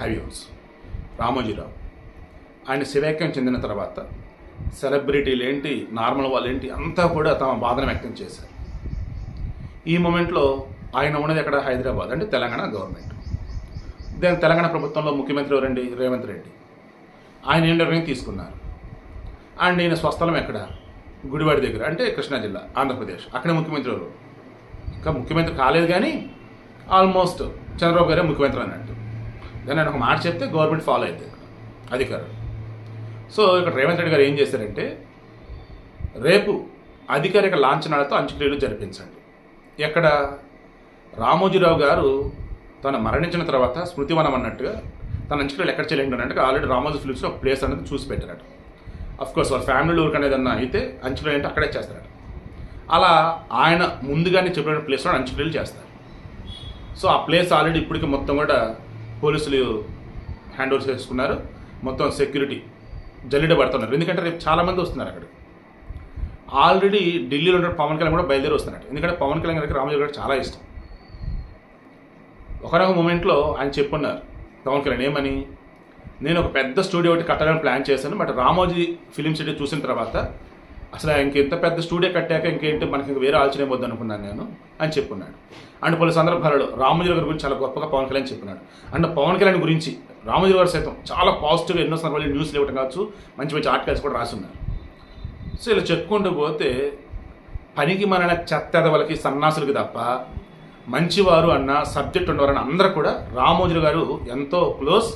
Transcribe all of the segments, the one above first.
Highway Ramoji Rao. ఆయన శివైక్యం చెందిన తర్వాత సెలబ్రిటీలు ఏంటి నార్మల్ వాళ్ళు ఏంటి అంతా కూడా తమ బాధను వ్యక్తం చేశారు. ఈ మూమెంట్లో ఆయన ఉన్నది ఎక్కడ? హైదరాబాద్ అంటే తెలంగాణ గవర్నమెంట్. దాని తెలంగాణ ప్రభుత్వంలో ముఖ్యమంత్రి ఎవరండి? రేవంత్ రెడ్డి. ఆయన ఏం నిర్ణయం తీసుకున్నారు? అండ్ ఈయన స్వస్థలం ఎక్కడ? గుడివాడి దగ్గర అంటే కృష్ణా జిల్లా ఆంధ్రప్రదేశ్. అక్కడే ముఖ్యమంత్రి ఎవరు? ఇంకా ముఖ్యమంత్రి కాలేదు కానీ ఆల్మోస్ట్ చంద్రబాబు గారే ముఖ్యమంత్రి అన్నట్టు. దాన్ని ఆయన ఒక మాట చెప్తే గవర్నమెంట్ ఫాలో అవుతుంది అధికారులు సో ఇక్కడ రేవంత్ రెడ్డి గారు ఏం చేశారంటే రేపు అధికారిక లాంఛనాలతో అంత్యక్రియలు జరిపించండి. ఎక్కడ? రామోజీరావు గారు తను మరణించిన తర్వాత స్మృతివనం అన్నట్టుగా తన అంత్యక్రియలు ఎక్కడ చేయలేండి అంటే ఆల్రెడీ రామోజీ ఫిలిప్స్లో ఒక ప్లేస్ అనేది చూసి పెట్టారట. అఫ్ కోర్స్ వాళ్ళ ఫ్యామిలీ ఊరికి అనేది ఏదన్నా అయితే అంత్యక్రియలు అంటే అక్కడే చేస్తారట. అలా ఆయన ముందుగానే చెప్పిన ప్లేస్లో అంత్యక్రియలు చేస్తారు. సో ఆ ప్లేస్ ఆల్రెడీ ఇప్పటికి మొత్తం కూడా పోలీసులు హ్యాండ్ ఓవర్ చేసుకున్నారు. మొత్తం సెక్యూరిటీ జల్లిడ పడుతున్నారు ఎందుకంటే రేపు చాలామంది వస్తున్నారు అక్కడ. ఆల్రెడీ ఢిల్లీలో ఉన్న పవన్ కళ్యాణ్ కూడా బయలుదేరి వస్తున్నారు. ఎందుకంటే పవన్ కళ్యాణ్ గారికి రామోజీ గారు చాలా ఇష్టం. ఒకనొక మూమెంట్లో ఆయన చెప్పున్నారు పవన్ కళ్యాణ్ ఏమని? నేను ఒక పెద్ద స్టూడియో ఒకటి కట్టాలని ప్లాన్ చేశాను బట్ రామోజీ ఫిలిం సిటీ చూసిన తర్వాత అసలు ఇంకెంత పెద్ద స్టూడియో కట్టాక ఇంకేంటి మనకి ఇంక వేరే ఆలోచన ఇవ్వద్దు అనుకున్నాను నేను అని చెప్పున్నాడు. అండ్ పలు సందర్భాలలో రామోజీ గారి గురించి చాలా గొప్పగా పవన్ కళ్యాణ్ చెప్పినాడు అండ్ పవన్ కళ్యాణ్ గురించి రామోజీ గారు సైతం చాలా పాజిటివ్గా ఎన్నో సందర్భాలు న్యూస్లు ఇవ్వటం కావచ్చు మంచి మంచి ఆర్టికల్స్ కూడా రాసున్నారు. సో ఇలా చెప్పుకుంటూ పోతే పనికి మన చెత్తదవలకి సన్నాసులకి తప్ప మంచివారు అన్న సబ్జెక్ట్ ఉన్నవారన్న అందరూ కూడా రామోజీ గారు ఎంతో క్లోజ్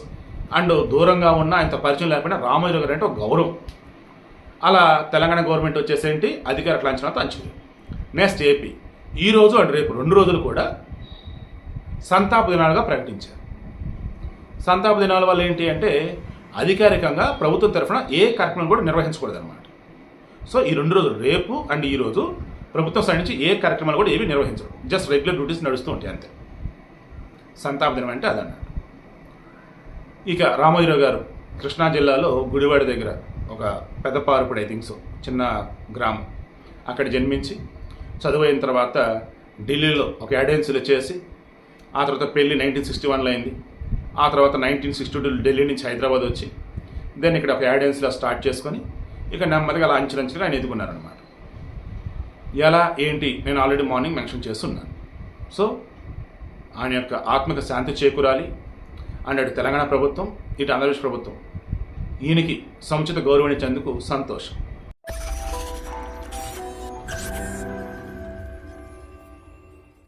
అండ్ దూరంగా ఉన్న ఆయనతో పరిచయం లేకపోయినా రామోజీ గారు అంటే ఒక గౌరవం. అలా తెలంగాణ గవర్నమెంట్ వచ్చేసేంటి? అధికార లాంఛనాలతో అంచింది నెక్స్ట్ ఏపీ ఈ రోజు అండ్ రేపు రెండు రోజులు కూడా సంతాప దినాలుగా ప్రకటించారు. సంతాప దినాల వల్ల ఏంటి అంటే అధికారికంగా ప్రభుత్వం తరఫున ఏ కార్యక్రమం కూడా నిర్వహించకూడదు అనమాట సో ఈ రెండు రోజులు రేపు అండ్ ఈ రోజు ప్రభుత్వం సైడ్ నుంచి ఏ కార్యక్రమాలు కూడా ఏవి నిర్వహించరు. జస్ట్ రెగ్యులర్ డ్యూటీస్ నడుస్తూ ఉంటాయి అంతే. సంతాప దినం అంటే అదన్నమాట. ఇక రామోజీరావు గారు కృష్ణా జిల్లాలో గుడివాడ దగ్గర ఒక పెద్ద పారుపుడు ఐ థింక్ సో చిన్న గ్రామం. అక్కడ జన్మించి చదువు అయిన తర్వాత ఢిల్లీలో ఒక ఏడెన్సీలో చేసి ఆ తర్వాత పెళ్ళి నైన్టీన్ సిక్స్టీ వన్లో అయింది. ఆ తర్వాత నైన్టీన్ సిక్స్టీ టూ ఢిల్లీ నుంచి హైదరాబాద్ వచ్చి దెన్ ఇక్కడ ఒక యాడెన్సీలో స్టార్ట్ చేసుకొని ఇక నెమ్మదిగా అలా అంచెలంచెలుగా ఆయన ఎదుగున్నారనమాట ఎలా ఏంటి నేను ఆల్రెడీ మార్నింగ్ మెన్షన్ చేస్తున్నాను. సో ఆయన యొక్క ఆత్మక శాంతి చేకూరాలి. అండ్ అటు తెలంగాణ ప్రభుత్వం ఇటు ఆంధ్రప్రదేశ్ ప్రభుత్వం ఈయనకి సముచిత గౌరవం ఇచ్చేందుకు సంతోషం.